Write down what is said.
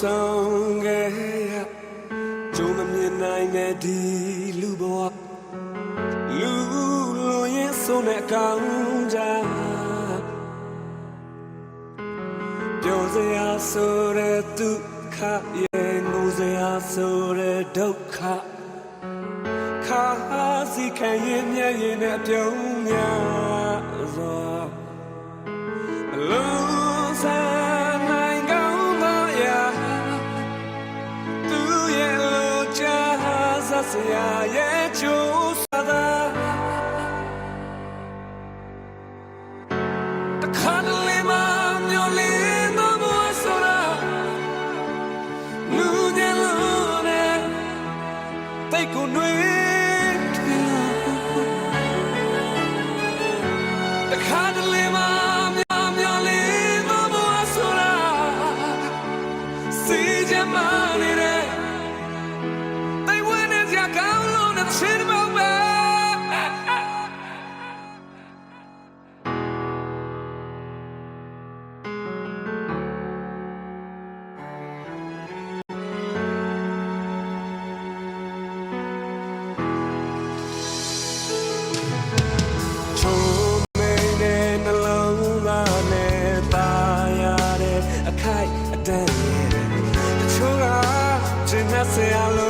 ဆောင်ခဲ့ရကျုံမမြင်နိုင်တဲ့ဒီလူဘဝလူလွန်ရင်ဆုံးတဲ့ကောင်းကြပြောစရာဆိုတဲ့ဒုက္ခရဲ့ငိုစရာဆိုတဲ့ဒုက္ခခါစီခံရင်မျက်ရည်နဲ့ပြုံးများစွာ စစရာရဲ့ချိုးစားသာတခါတလေမှမျောလင်းသောဘဝဆိုတာလူညလုံးနဲ့တိတ်ကိုနှွေးထွေးလာတခါတလေမှမြာမြာလေးမဘဝဆိုတာစီချင်မနေတဲ့ watching my I say I love